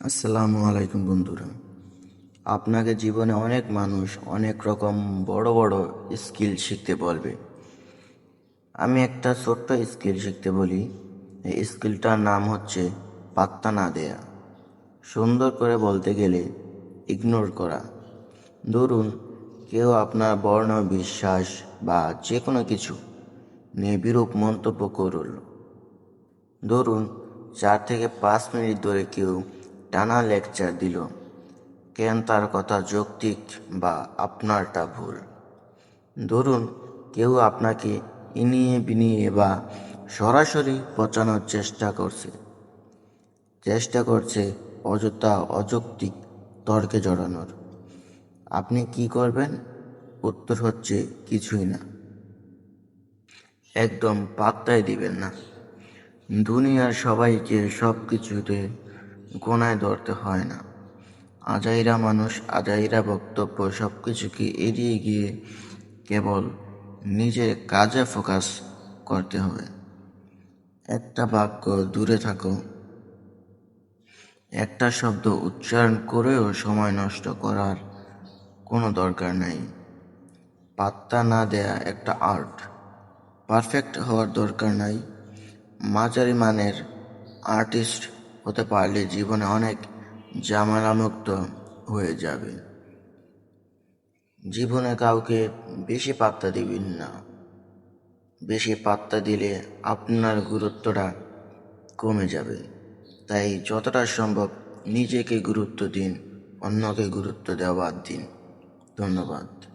আসসালামু আলাইকুম বন্ধুরা। আপনাকে জীবনে অনেক মানুষ অনেক রকম বড় বড় স্কিল শিখতে বলবে। আমি একটা ছোট্ট স্কিল শিখতে বলি। এই স্কিলটার নাম হচ্ছে পাত্তা না দেয়া। সুন্দর করে বলতে গেলে ইগনোর করা। ধরুন, কেউ আপনার বর্ণ, বিশ্বাস বা যে কোনো কিছু নিয়ে বিরূপ মন্তব্য করল। ধরুন, চার থেকে পাঁচ মিনিট ধরে কেউ টানা লেকচার দিল। কেন তার কথা যৌক্তিক বা আপনারটা ভুল? ধরুন, কেউ আপনাকে ইনিয়ে বিনিয়ে বা সরাসরি পচানোর চেষ্টা করছে। চেষ্টা করছে অযথা অযৌক্তিক তর্কে জড়ানোর। আপনি কি করবেন? উত্তর হচ্ছে কিছুই না। একদম পাত্তাই দিবেন না। দুনিয়ার সবাইকে সব কিছুতে গোনায় ধরতে হয় না। আজাইরা মানুষ, আজাইরা বক্তব্য সব কিছুকে এড়িয়ে গিয়ে কেবল নিজের কাজে ফোকাস করতে হবে। একটা বাক্য দূরে থাকো। একটা শব্দ উচ্চারণ করেও সময় নষ্ট করার কোনো দরকার নাই। পাত্তা না দেয়া একটা আর্ট। পারফেক্ট হওয়ার দরকার নাই। মাঝারি মানের আর্টিস্ট হতে পারলে জীবনে অনেক জামালামুক্ত হয়ে যাবে। জীবনে কাউকে বেশি পাত্তা দিবেন না। বেশি পাত্তা দিলে আপনার গুরুত্বটা কমে যাবে। তাই যতটা সম্ভব নিজেকে গুরুত্ব দিন, অন্যকে গুরুত্ব দেওয়া দিন। ধন্যবাদ।